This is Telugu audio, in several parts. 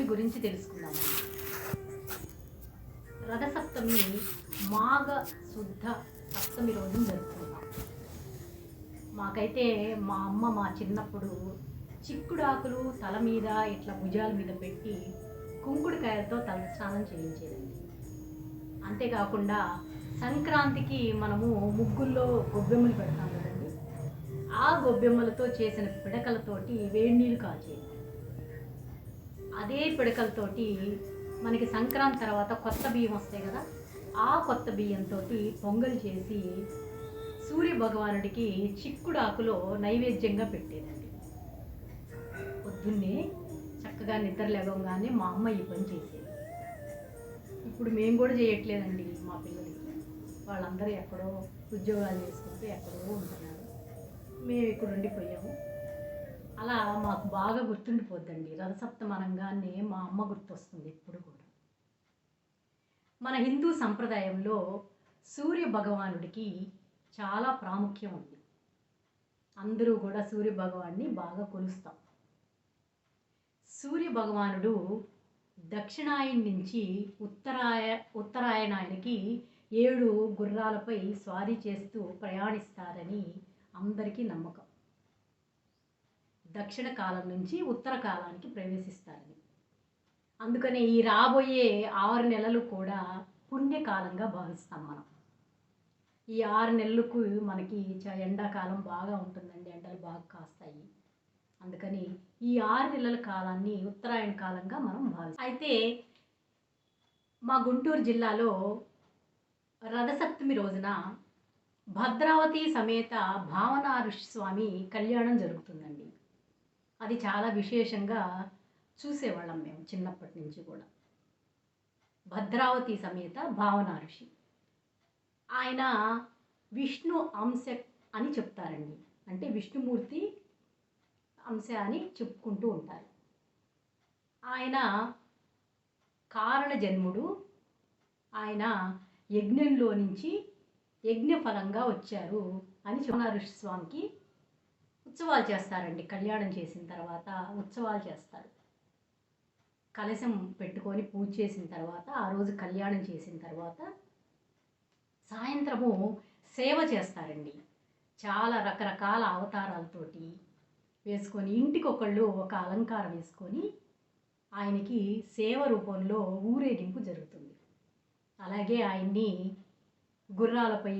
రథసప్తమి గురించి తెలుసుకుందాము రథసప్తమి మాఘ శుద్ధ సప్తమి రోజున జరుపుకుంటాం. మాకైతే మా అమ్మ మా చిన్నప్పుడు చిక్కుడాకులు తల మీద ఇట్లా భుజాల మీద పెట్టి కుంకుడుకాయలతో తల స్నానం చేయించేదండి అంతేకాకుండా సంక్రాంతికి మనము ముగ్గుల్లో గొబ్బెమ్మలు పెడతాం కదండి. ఆ గొబ్బెమ్మలతో చేసిన పిడకలతోటి వేడి నీళ్ళు కాచేది. అదే పిడకలతోటి మనకి సంక్రాంతి తర్వాత కొత్త బియ్యం వస్తాయి కదా ఆ కొత్త బియ్యంతో పొంగల్ చేసి సూర్య భగవానుడికి చిక్కుడాకులో నైవేద్యంగా పెట్టేదండి. పొద్దున్నే చక్కగా నిద్ర లేవగానే మా అమ్మ ఈ పని చేసేది. ఇప్పుడు మేము కూడా చేయట్లేదండి మా పిల్లలకి. వాళ్ళందరూ ఎక్కడో ఉద్యోగాలు చేసుకుంటూ ఎక్కడో ఉంటున్నారు. మేము ఇక్కడ ఉండిపోయాము. అలా మాకు బాగా గుర్తుండిపోద్దండి. రథసప్తమనంగానే మా అమ్మ గుర్తొస్తుంది ఎప్పుడు కూడా. మన హిందూ సంప్రదాయంలో సూర్య భగవానుడికి చాలా ప్రాముఖ్యం ఉంది. అందరూ కూడా సూర్య భగవాన్ని బాగా కొలుస్తాం. సూర్య భగవానుడు దక్షిణాయన నుంచి ఉత్తరాయ ఉత్తరాయణాయనికి ఏడు గుర్రాలపై స్వారీ చేస్తూ ప్రయాణిస్తారని అందరికీ నమ్మకం. దక్షిణ కాలం నుంచి ఉత్తర కాలానికి ప్రవేశిస్తారని. అందుకనే ఈ రాబోయే ఆరు నెలలు కూడా పుణ్యకాలంగా భావిస్తాం మనం. ఈ ఆరు నెలలకు మనకి చ- ఎండాకాలం బాగా ఉంటుందండి ఎండలు బాగా కాస్తాయి. అందుకని ఈ ఆరు నెలల కాలాన్ని ఉత్తరాయణ కాలంగా మనం భావిస్తాం. అయితే మా గుంటూరు జిల్లాలో రథసప్తమి రోజున భద్రావతి సమేత భావన ఋషి స్వామి కళ్యాణం జరుగుతుందండి. అది చాలా విశేషంగా చూసేవాళ్ళం మేము చిన్నప్పటి నుంచి కూడా. భద్రావతి సమేత భావన ఋషి. ఆయన విష్ణు అంశ అని చెప్తారండి. అంటే విష్ణుమూర్తి అంశ అని చెప్పుకుంటూ ఉంటారు. ఆయన కారణ జన్ముడు ఆయన యజ్ఞంలో నుంచి యజ్ఞఫలంగా వచ్చారు అని చెప్పిన స్వామికి ఉత్సవాలు చేస్తారండి. కళ్యాణం చేసిన తర్వాత ఉత్సవాలు చేస్తారు. కలశం పెట్టుకొని పూజ చేసిన తర్వాత ఆ రోజు కళ్యాణం చేసిన తర్వాత సాయంత్రము సేవ చేస్తారండి. చాలా రకరకాల అవతారాలతోటి వేసుకొని ఇంటికి ఒకళ్ళు ఒక అలంకారం వేసుకొని ఆయనకి సేవ రూపంలో ఊరేగింపు జరుగుతుంది. అలాగే ఆయన్ని గుర్రాలపై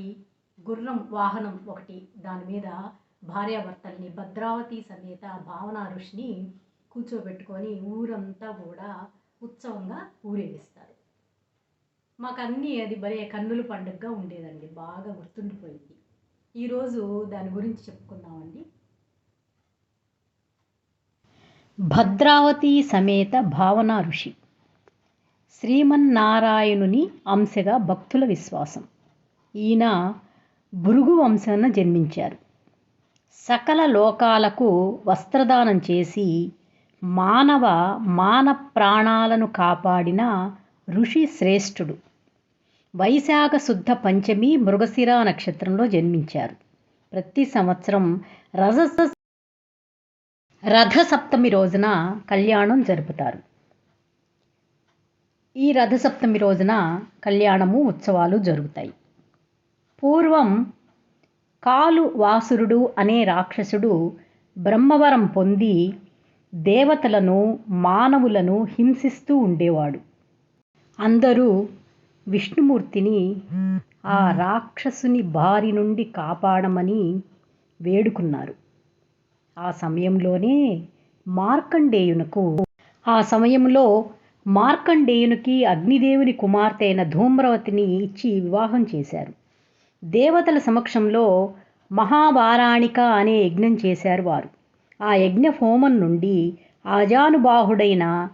గుర్రం వాహనం ఒకటి దాని మీద భార్యాభర్తల్ని భద్రావతి సమేత భావన ఋషిని కూర్చోబెట్టుకొని ఊరంతా కూడా ఉత్సవంగా ఊరేగిస్తారు. మాకు అన్నీ అది భలే కన్నుల పండుగగా ఉండేదండి బాగా గుర్తుండిపోయింది. ఈరోజు దాని గురించి చెప్పుకుందామండి. భద్రావతి సమేత భావన ఋషి శ్రీమన్నారాయణుని అంశగా భక్తుల విశ్వాసం. ఈయన భృగు వంశాన జన్మించారు. సకల లోకాలకు వస్త్రదానం చేసి మానవ మాన ప్రాణాలను కాపాడిన ఋషి శ్రేష్ఠుడు. వైశాఖ శుద్ధ పంచమి మృగశిర నక్షత్రంలో జన్మించారు. ప్రతి సంవత్సరం రజ రథసప్తమి రోజున కళ్యాణం జరుపుతారు. ఈ రథసప్తమి రోజున కళ్యాణము ఉత్సవాలు జరుగుతాయి. పూర్వం కాలు వాసురుడు అనే రాక్షసుడు బ్రహ్మవరం పొంది దేవతలను మానవులను హింసిస్తూ ఉండేవాడు. అందరూ విష్ణుమూర్తిని ఆ రాక్షసుని బారి నుండి కాపాడమని వేడుకున్నారు. ఆ సమయంలోనే మార్కండేయునకు ఆ సమయంలో మార్కండేయునికి అగ్నిదేవుని కుమార్తె అయిన ధూమ్రవతిని ఇచ్చి వివాహం చేశారు. దేవతల సమక్షంలో మహాబారాణిక అనే యజ్ఞం చేశారు వారు. ఆ యజ్ఞ హోమం నుండి ఆజానుబాహుడైన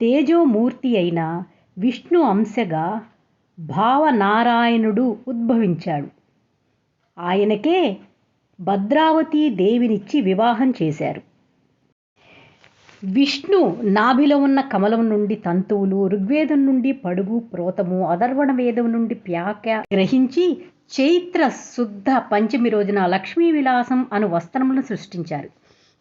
తేజోమూర్తి అయిన విష్ణు అంశగా భావనారాయణుడు ఉద్భవించాడు. ఆయనకే భద్రావతి దేవినిచ్చి వివాహం చేశారు. విష్ణు నాభిలో ఉన్న కమలం నుండి తంతువులు ఋగ్వేదం నుండి పడుగు ప్రోతము అధర్వణ వేదం నుండి ప్యాక గ్రహించి చైత్ర శుద్ధ పంచమి రోజున లక్ష్మీ విలాసం అను వస్త్రములను సృష్టించారు.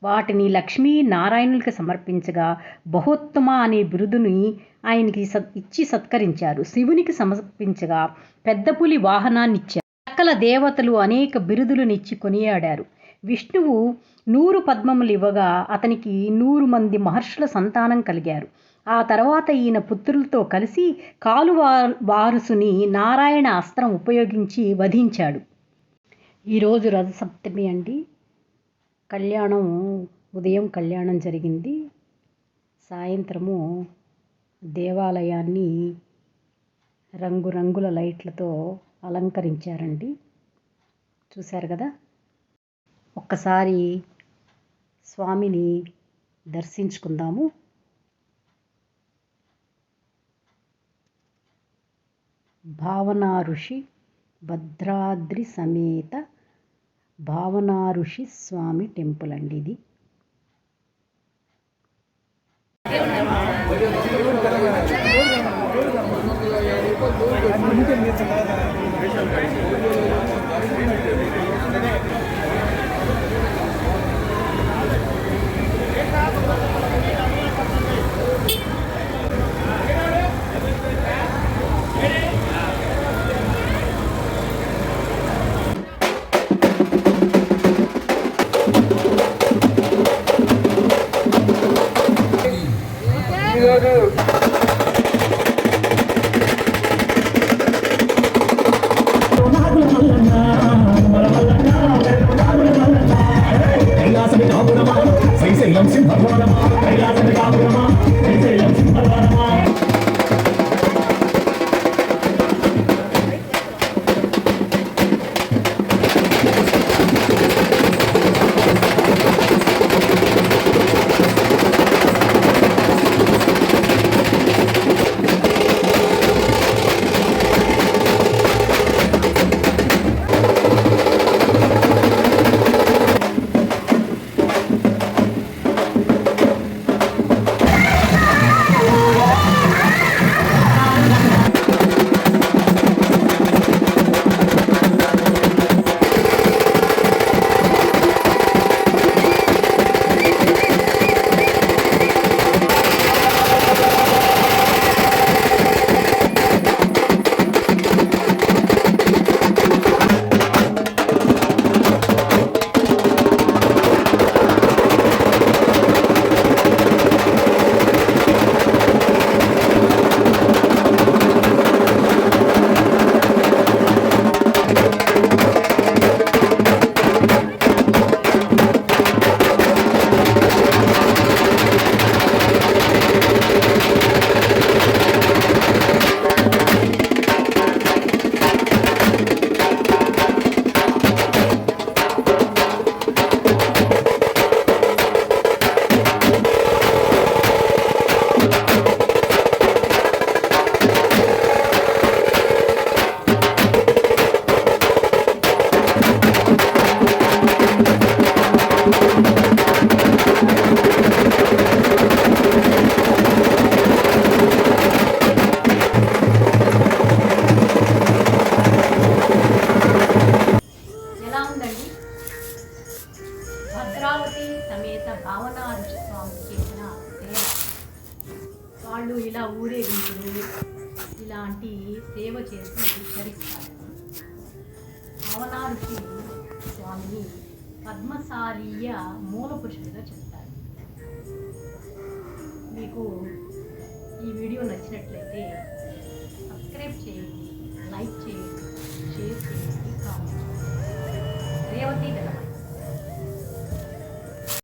వాటిని లక్ష్మీ నారాయణులకి సమర్పించగా బహోత్తమ అనే బిరుదుని ఆయనకి సత్ ఇచ్చి సత్కరించారు. శివునికి సమర్పించగా పెద్ద పులి వాహనాన్ని ఇచ్చారు సకల దేవతలు అనేక బిరుదులనిచ్చి కొనియాడారు. విష్ణువు నూరు పద్మములు ఇవ్వగా అతనికి నూరు మంది మహర్షుల సంతానం కలిగారు. ఆ తర్వాత ఈయన పుత్రులతో కలిసి కాలు వారసుని నారాయణ అస్త్రం ఉపయోగించి వధించాడు. ఈరోజు రథసప్తమి అండి. కళ్యాణం ఉదయం కళ్యాణం జరిగింది. సాయంత్రము దేవాలయాన్ని రంగురంగుల లైట్లతో అలంకరించారండి. చూశారు కదా? ఒక్కసారి స్వామిని దర్శించుకుందాము. భావనారుషి భద్రాద్రి సమేత భావనారుషి స్వామి టెంపుల్ అండి ఇది. పద్మావతిని పద్మసారీయ మూల పురుషుడిగా చెప్తారు. మీకు ఈ వీడియో నచ్చినట్లయితే సబ్స్క్రైబ్ చేయండి లైక్ చేయండి షేర్ చేయండి కామెంట్ రేవతి